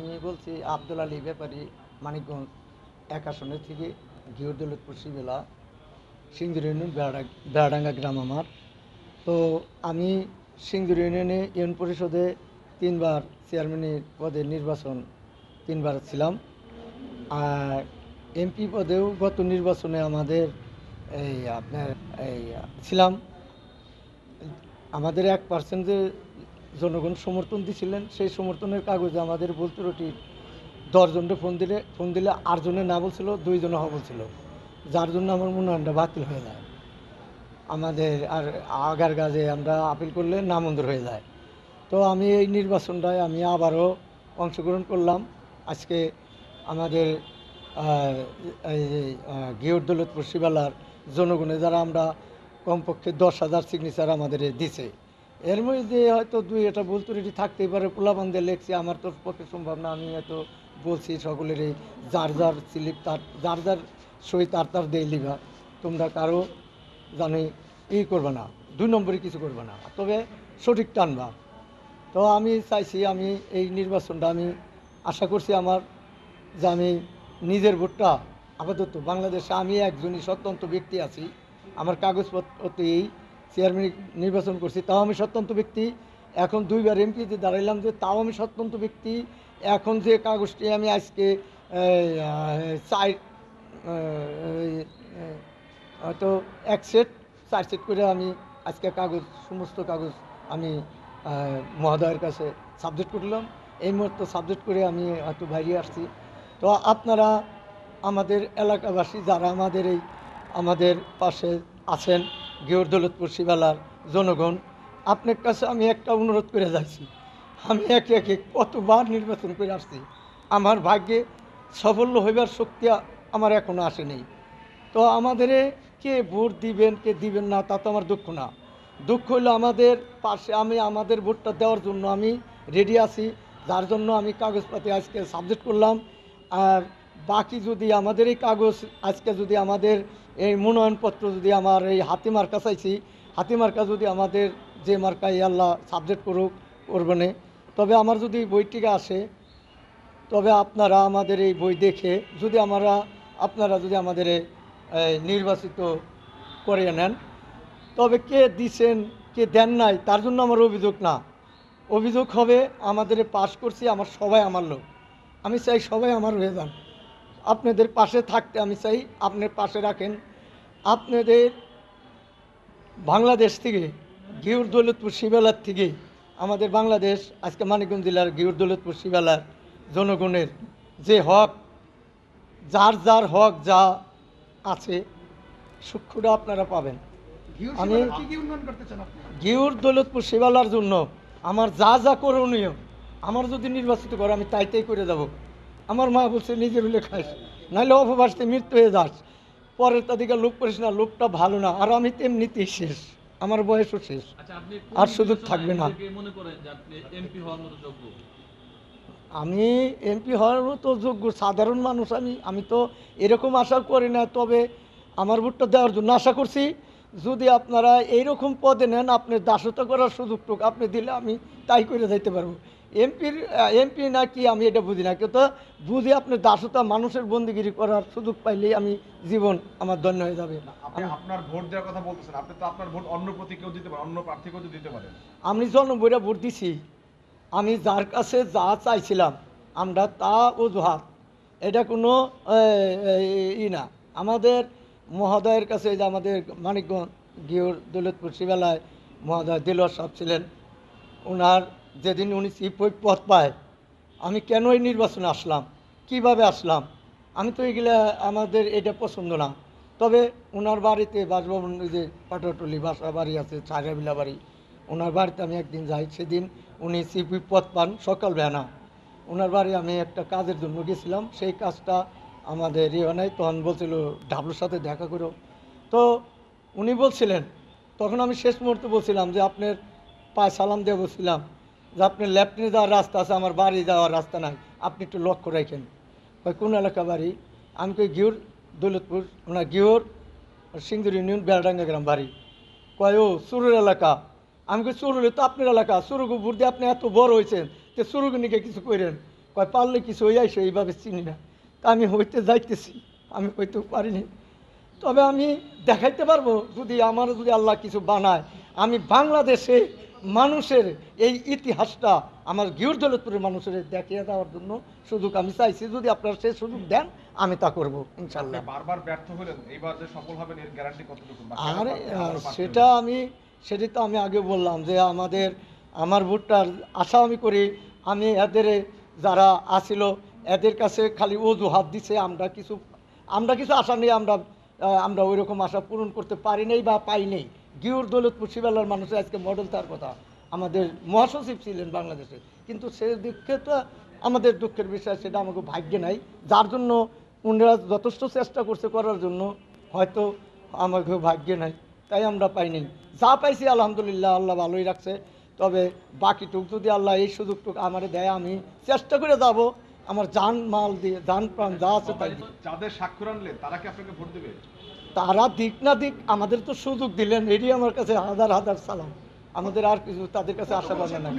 আমি বলছি আব্দুল আলী ব্যাপারী, মানিকগঞ্জ, এক আসনের থেকে ঘিউর দৌলতপুর শিবেলা সিন্দুর ইউনিয়ন বেড়াডাঙ্গা গ্রাম আমার। তো আমি সিন্দুর ইউনিয়নে ইউনিয়ন পরিষদে তিনবার চেয়ারম্যানের পদে নির্বাচন তিনবার ছিলাম। আর এমপি পদেও গত নির্বাচনে আমাদের এই আপনার এই ছিলাম। আমাদের এক পার্সেন্ট জনগণ সমর্থন দিছিলেন সেই সমর্থনের কাগজে আমাদের বলতে রুটির দশজনকে ফোন দিলে ফোন দিলে আটজনে না বলছিল দুইজনে হ বলছিল। যার জন্য আমার মনোনয়নটা বাতিল হয়ে যায়। আমাদের আর আগার কাজে আমরা আপিল করলে নামঞ্জুর হয়ে যায়। তো আমি এই নির্বাচনটায় আমি আবারও অংশগ্রহণ করলাম। আজকে আমাদের আহ, এই আহ, গিয়র দৌলতপুর শিবালার জনগণে যারা আমরা কমপক্ষে দশ হাজার সিগনেচার আমাদের দিছে এর মধ্যে হয়তো দুই একটা ভুল ত্রুটি থাকতেই পারে পোলাবান্ধে লেখছি আমার তো পক্ষে সম্ভব না, আমি হয়তো বলছি সকলেরই, যার যার স্লিপ তার, যার যার সই তার তার দেই লিবা তোমরা কারও জানি ই করবে না, দুই নম্বরে কিছু করবে না, তবে সঠিক টানবা। তো আমি চাইছি, আমি এই নির্বাচনটা আমি আশা করছি আমার যে আমি নিজের ভোটটা আপাতত বাংলাদেশে আমি একজনই স্বতন্ত্র ব্যক্তি আছি, আমার কাগজপত্রতেই চেয়ারম্যান নির্বাচন করছি, তাও আমি স্বতন্ত্র ব্যক্তি। এখন দুইবার এমপিতে দাঁড়াইলাম যে, তাও আমি স্বতন্ত্র ব্যক্তি। এখন যে কাগজটি আমি আজকে চার হয়তো এক সেট, চার সেট করে আমি আজকে কাগজ, সমস্ত কাগজ আমি মহোদয়ের কাছে সাবজেক্ট করলাম। এই মুহূর্তে সাবজেক্ট করে আমি হয়তো বাইরে আসছি। তো আপনারা আমাদের এলাকাবাসী, যারা আমাদের এই, আমাদের পাশে আছেন গিয়র দৌলতপুর শিবালার জনগণ, আপনার কাছে আমি একটা অনুরোধ করে যাচ্ছি। আমি একে একে কতবার নির্বাচন করে আসছি। আমার ভাগ্যে সাফল্য হইবার শক্তি আমার এখনও আসেনি তো আমাদের কে ভোট দিবেন, কে দিবেন না, তা তো আমার দুঃখ না। দুঃখ হলো আমাদের পাশে আমি আমাদের ভোটটা দেওয়ার জন্য আমি রেডি আছি। যার জন্য আমি কাগজপাতি আজকে সাবজেক্ট করলাম। আর বাকি যদি আমাদের এই কাগজ, আজকে যদি আমাদের এই মনোনয়নপত্র যদি আমার এই হাতি মার্কা চাইছি, হাতি মার্কা যদি আমাদের যে মার্কায় আল্লাহ সাবজেক্ট করুক করবেনে তবে আমার যদি বইটিকে আসে, তবে আপনারা আমাদের এই বই দেখে যদি আমরা, আপনারা যদি আমাদের নির্বাচিত করে নেন, তবে কে দিছেন, কে দেন নাই, তার জন্য আমার অভিযোগ না। অভিযোগ হবে, আমাদের পাশ করছি, আমার সবাই আমার লোক। আমি চাই সবাই আমার হয়ে যান। আপনাদের পাশে থাকতে আমি চাই আপনার পাশে রাখেন। আপনাদের বাংলাদেশ থেকে গিউর দৌলতপুর শিবেলার থেকে আমাদের বাংলাদেশ আজকে মানিকগঞ্জ জেলার গিউর দৌলতপুর শিবেলার জনগণের যে হক যার যার হক যা আছে সূক্ষ্মটা আপনারা পাবেন। আমি গিউর দৌলতপুর শিবালার জন্য আমার যা যা করণীয় আমার যদি নির্বাচিত করে আমি তাই তাই করে যাব। আমার মা বলছে নিজে মিলে খাইস নাহলে অপবাসতে মৃত্যু হয়ে যাস। পরের তাদিকে লোক করিস না লোকটা ভালো না। আর আমি তেমনিতেই শেষ। আমার বয়সও শেষ। আচ্ছা আর সুযোগ থাকবে না। আমি এমপি হওয়ার মতো যোগ্য সাধারণ মানুষ আমি আমি তো এরকম আশা করি না। তবে আমার ভোটটা দেওয়ার জন্য আশা করছি যদি আপনারা এইরকম পদে নেন আপনি দাসতা করার সুযোগটুক আপনি দিলে আমি তাই করে যাইতে পারব। এমপির এমপি না কি আমি এটা বুঝি না কিন্তু বুঝি আপনি দাসতা মানুষের বন্দিগিরি করার সুযোগ পাইলেই আমি জীবন আমার ধন্য হয়ে যাবে। আপনি আপনার ভোট দেওয়ার কথা বলতেছেন আপনি তো আপনার ভোট অন্য প্রতীকেও দিতে পারেন অন্য প্রার্থীকেও দিতে পারেন আমি জনবইরা ভোট দিছি আমি যার কাছে যা চাইছিলাম আমরা তা অজুহাত। এটা কোনো ই না। আমাদের মহোদয়ের কাছে যে আমাদের মানিকগঞ্জ গিয়ে দৌলতপুর শিবালয় মহোদয় দিলর সাহেব ছিলেন ওনার যেদিন উনি চিফ হুইপ পদ পায়, আমি কেন এই নির্বাচনে আসলাম? কীভাবে আসলাম? আমি তো এগুলা আমাদের এটা পছন্দ না। তবে ওনার বাড়িতে বাসভবন যে পাটাটলি বাসা বাড়ি আছে ছাগরাবিলা বাড়ি ওনার বাড়িতে আমি একদিন যাই, সেদিন উনি চিফ হুইপ পদ পান সকাল বেলা ওনার বাড়ি আমি একটা কাজের জন্য গেছিলাম, সেই কাজটা আমাদের ইয়ে নাই, তখন বলছিল, ডাবলুর সাথে দেখা করো। তো উনি বলছিলেন, তখন আমি শেষ মুহূর্তে বলছিলাম যে, আপনার পায়ে সালাম দিয়ে বলছিলাম যে আপনার লেফটেনে যাওয়ার রাস্তা আছে, আমার বাড়ি যাওয়ার রাস্তা নাই। আপনি একটু লক্ষ্য রাখেন। কয়, কোন এলাকা বাড়ি? আমি কই গিউর, দৌলতপুর না গিউর সিঙ্গুর ইউনিয়ন, বেলডাঙ্গা গ্রাম বাড়ি। কয়, ও, সুরুর এলাকা। আমি কই সুরুলে তো আপনার এলাকা। সুরুগু বুড়ি আপনি এত বড় হয়েছেন যে সুরুগু নিকে কিছু করেন কয়, পারলে কিছু হয়ে আইসো এইভাবে চিনি না। তা আমি হইতে যাইতেছি, আমি হইতে পারিনি। তবে আমি দেখাইতে পারব, যদি আমার যদি আল্লাহ কিছু বানায়, আমি বাংলাদেশে মানুষের এই ইতিহাসটা আমার গিউর দৌলতপুরের মানুষের দেখিয়ে দেওয়ার জন্য সুযোগ আমি চাইছি। যদি আপনারা সে সুযোগ দেন আমি তা করব ইনশাল্লাহ বারবার ব্যর্থ হলেন এইবার যে সফল হবেন এর গ্যারান্টি কতটুকু? আর? সেটা আমি সেটা তো আমি আগে বললাম যে আমাদের আমার ভোটটার আশা আমি করি আমি এদের যারা আসিল এদের কাছে খালি অজুহাত দিছে আমরা কিছু আমরা কিছু আশা নেই আমরা আমরা ওই রকম আশা পূরণ করতে পারি নাই বা পাই নাই। গিউর দৌলতপুর শিবালার মানুষের আজকে মডেল তার কথা। আমাদের মহাসচিব ছিলেন বাংলাদেশে। কিন্তু সে দিকে তো আমাদের দুঃখের বিষয়, সেটা আমাকে ভাগ্যে নাই। যার জন্য উনারা যথেষ্ট চেষ্টা করছে করার জন্য, হয়তো আমাকে ভাগ্যে নাই। তাই আমরা পাইনি যা পাইছি আলহামদুলিল্লাহ, আল্লাহ ভালোই রাখছে। তবে বাকিটুক যদি আল্লাহ এই সুযোগটুক আমার দেয়, আমি চেষ্টা করে যাব। আমার জান মাল দিয়ে, জান প্রাণ যা আছে তাই। যাদের স্বাক্ষর আনলেন, তারা কি আপনাকে ভোট দেবে? তারা দিক না দিক আমাদের তো সুযোগ দিলেন। এটি আমার কাছে হাজার হাজার সালাম। আমাদের আর কিছু তাদের কাছে আশা পাবে না